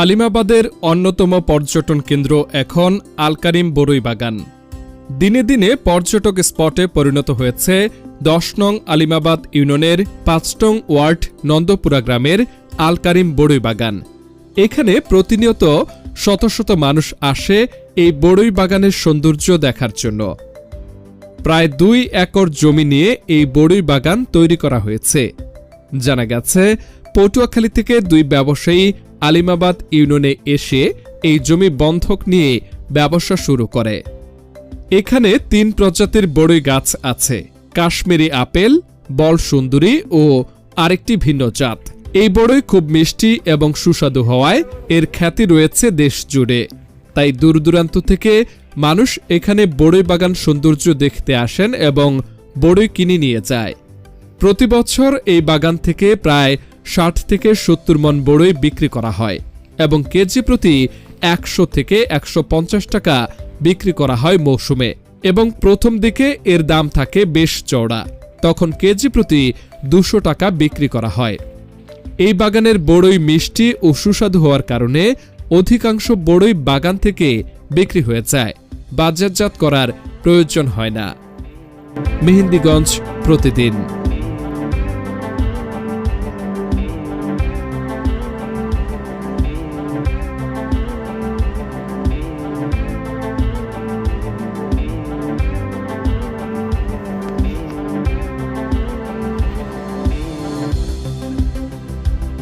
আলিমাবাদের অন্যতম পর্যটন কেন্দ্র এখন আলকারিম বড়ই বাগান। দিনে দিনে পর্যটক স্পটে পরিণত হয়েছে দশ নং আলিমাবাদ ইউনিয়নের পাঁচ নং ওয়ার্ড নন্দপুরা গ্রামের আলকারিম বড়ই বাগান। এখানে প্রতিনিয়ত শত শত মানুষ আসে এই বড়ই বাগানের সৌন্দর্য দেখার জন্য। প্রায় দুই একর জমি নিয়ে এই বড়ই বাগান তৈরি করা হয়েছে। জানা গেছে, পটুয়াখালী থেকে দুই ব্যবসায়ী আলিমাবাদ ইউনিয়নে এসে এই জমি বন্ধক নিয়ে ব্যবসা শুরু করে। এখানে তিন প্রজাতির বড়ই গাছ আছে। কাশ্মীরি আপেল, বল সুন্দরী ও আরেকটি ভিন্ন জাত। এই বড়ই খুব মিষ্টি এবং সুস্বাদু হওয়ায় এর খ্যাতি রয়েছে দেশ জুড়ে। তাই দূর দূরান্ত থেকে মানুষ এখানে বড়ই বাগান সৌন্দর্য দেখতে আসেন এবং বড়ই কিনে নিয়ে যায়। প্রতি বছর এই বাগান থেকে প্রায় ষাট থেকে সত্তর মন বড়ই বিক্রি করা হয় এবং কেজি প্রতি একশো থেকে একশো পঞ্চাশ টাকা বিক্রি করা হয় মৌসুমে এবং প্রথম দিকে এর দাম থাকে বেশ চওড়া। তখন কেজি প্রতি দুশো টাকা বিক্রি করা হয়। এই বাগানের বড়ই মিষ্টি ও সুস্বাদু হওয়ার কারণে অধিকাংশ বড়ই বাগান থেকে বিক্রি হয়ে যায়। বাজারজাত করার প্রয়োজন হয় না। মেহেন্দিগঞ্জ প্রতিদিন।